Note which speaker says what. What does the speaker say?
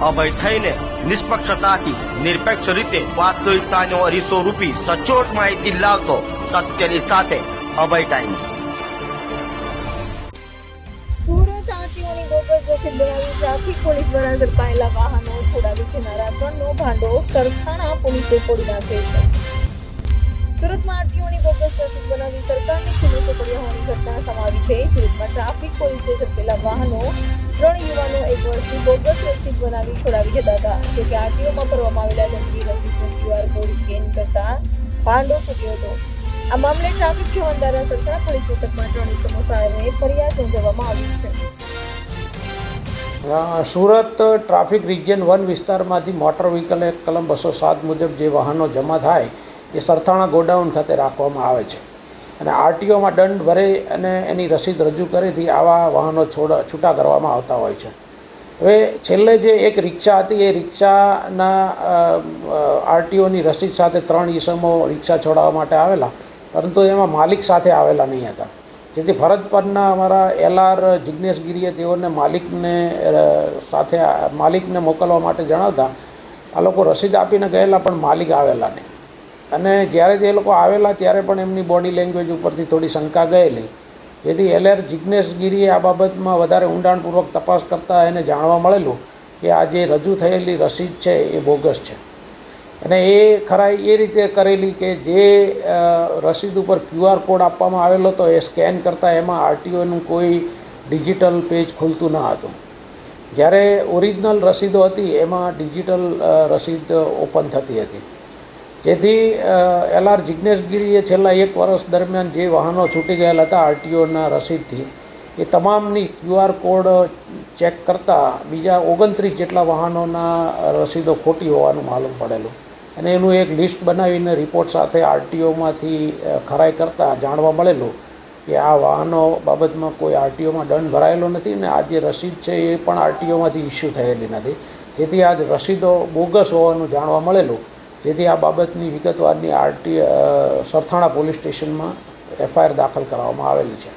Speaker 1: અભય થઈને નિષ્પક્ષતાથી, નિરપેક્ષ રીતે વાસ્તવિકતાનો અરીસો રૂપી સચોટ માહિતી લાવતો સત્યની સાથે અભય ટાઈમ્સ
Speaker 2: સુરત આરટીઓની બોગસ રસીદ બનાવી ટ્રાફિક પોલીસ ભાંડો સરથાણા પોલીસે ફોડી છે. સુરતમાં આરટીઓની બોગસ રસીદ બનાવી ઘટના સમાવી છે. સુરતમાં ટ્રાફિક પોલીસે ઝડપેલા વાહનો ત્રણ યુવાનો એક વર્ષની બોગસ રસીદ બનાવી છોડાવી જતા હતા જોકે આરટીઓમાં ભરવામાં આવેલા દંડની રસીદનો ક્યુઆર કોડ સ્કેન કરતા ભાંડો ફૂટ્યો હતો. આ મામલે ટ્રાફિક જવાન દ્વારા સરકાર પોલીસ મથકમાં ત્રણ ઇસમો સામે ફરિયાદ નોંધવામાં આવી છે.
Speaker 3: સુરત ટ્રાફિક રિજિયન વન વિસ્તારમાંથી મોટર વ્હીકલ એક કલમ બસો સાત મુજબ જે વાહનો જમા થાય એ સરથાણા ગોડાઉન ખાતે રાખવામાં આવે છે. અને આરટીઓમાં દંડ ભરે અને એની રસીદ રજૂ કરેથી આવા વાહનો છોડ, છૂટા કરવામાં આવતા હોય છે. હવે છેલ્લે જે એક રિક્ષા હતી, એ રિક્ષાના આરટીઓની રસીદ સાથે ત્રણ ઈસમો રિક્ષા છોડાવવા માટે આવેલા, પરંતુ એમાં માલિક સાથે આવેલા નહીં હતા. જેથી ફરજ પરના અમારા એલઆર જિજ્ઞેશ ગીરીએ તેઓને માલિકને સાથે માલિકને મોકલવા માટે જણાવતા, આ લોકો રસીદ આપીને ગયેલા, પણ માલિક આવેલા નહીં. અને જ્યારે તે લોકો આવેલા ત્યારે પણ એમની બોડી લેંગ્વેજ ઉપરથી થોડી શંકા ગયેલી. જેથી એલઆર જિજ્ઞેશ ગીરીએ આ બાબતમાં વધારે ઊંડાણપૂર્વક તપાસ કરતાં એને જાણવા મળેલું કે આ જે રજૂ થયેલી રસીદ છે એ બોગસ છે. અને એ ખરાઈ એ રીતે કરેલી કે જે રસીદ ઉપર ક્યુઆર કોડ આપવામાં આવેલો હતો એ સ્કેન કરતાં એમાં આરટીઓનું કોઈ ડિજિટલ પેજ ખુલતું ન હતું. જ્યારે ઓરિજિનલ રસીદો હતી, એમાં ડિજિટલ રસીદ ઓપન થતી હતી. જેથી એલ આર જિજ્ઞેશગીરીએ છેલ્લા એક વર્ષ દરમિયાન જે વાહનો છૂટી ગયેલા હતા, આરટીઓના રસીદથી, એ તમામની ક્યુઆર કોડ ચેક કરતાં બીજા ઓગણત્રીસ જેટલા વાહનોના રસીદો ખોટી હોવાનું માલુમ પડેલું. અને એનું એક લિસ્ટ બનાવીને રિપોર્ટ સાથે આરટીઓમાંથી ખરાઈ કરતાં જાણવા મળેલું કે આ વાહનો બાબતમાં કોઈ આરટીઓમાં દંડ ભરાયેલો નથી ને આ જે રસીદ છે એ પણ આરટીઓમાંથી ઇસ્યુ થયેલી નથી. જેથી આ રસીદો બોગસ હોવાનું જાણવા મળેલું. જેથી આ બાબતની વિગતવારની આરટી સરથાણા પોલીસ સ્ટેશનમાં એફઆઈઆર દાખલ કરવામાં આવેલી છે.